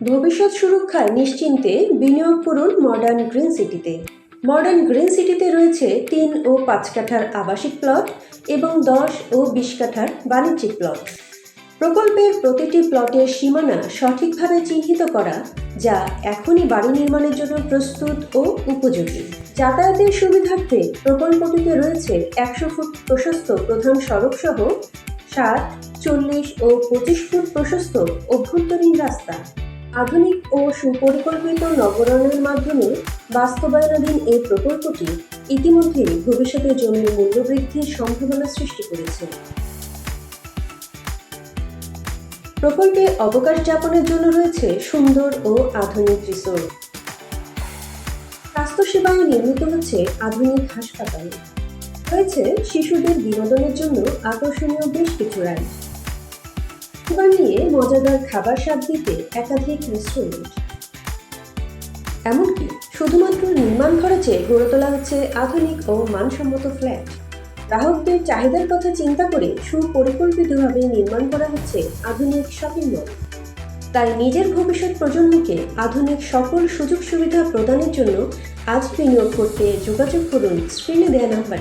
ভবিষ্যৎ সুরক্ষায় নিশ্চিন্তে বিনিয়োগ করুন মডার্ন গ্রিন সিটিতে মডার্ন গ্রিন সিটিতে রয়েছে তিন ও পাঁচ কাঠার আবাসিক প্লট এবং দশ ও বিশ কাঠার বাণিজ্যিক প্লট প্রকল্পের প্রতিটি প্লটের সীমানা সঠিকভাবে চিহ্নিত করা, যা এখনই বাড়ি নির্মাণের জন্য প্রস্তুত ও উপযোগী। যাতায়াতের সুবিধার্থে প্রকল্পটিতে রয়েছে একশো ফুট প্রশস্ত প্রধান সড়ক সহ ষাট চল্লিশ ও পঁচিশ ফুট প্রশস্ত অভ্যন্তরীণ রাস্তা। আধুনিক ও সুপরিকল্পিত নগরায়নের মাধ্যমে বাস্তবায়নাধীন এই প্রকল্পটি ইতিমধ্যেই ভবিষ্যতে জমির মূল্যবৃদ্ধির সম্ভাবনা সৃষ্টি করেছে। প্রকল্পে অবকাশ যাপনের জন্য রয়েছে সুন্দর ও আধুনিক রিসোর্ট। স্বাস্থ্যসেবায় নির্মিত হচ্ছে আধুনিক হাসপাতাল। রয়েছে শিশুদের বিনোদনের জন্য আকর্ষণীয় বেশ কিছু রাইড। খাবার নিয়ে মজাদার খাবার স্বাদ দিতে একাধিক রেস্টুরেন্ট এমনকি শুধুমাত্র নির্মাণ খরচে গড়ে তোলা হচ্ছে আধুনিক ও মানসম্মত ফ্ল্যাট গ্রাহকদের চাহিদার কথা চিন্তা করে সুপরিকল্পিতভাবে নির্মাণ করা হচ্ছে আধুনিক শপিং মল তাই নিজের ভবিষ্যৎ প্রজন্মকে আধুনিক সকল সুযোগ সুবিধা প্রদানের জন্য আজ বিনিয়োগ করতে যোগাযোগ করুন স্ক্রিনে দেয়া নাম্বারে।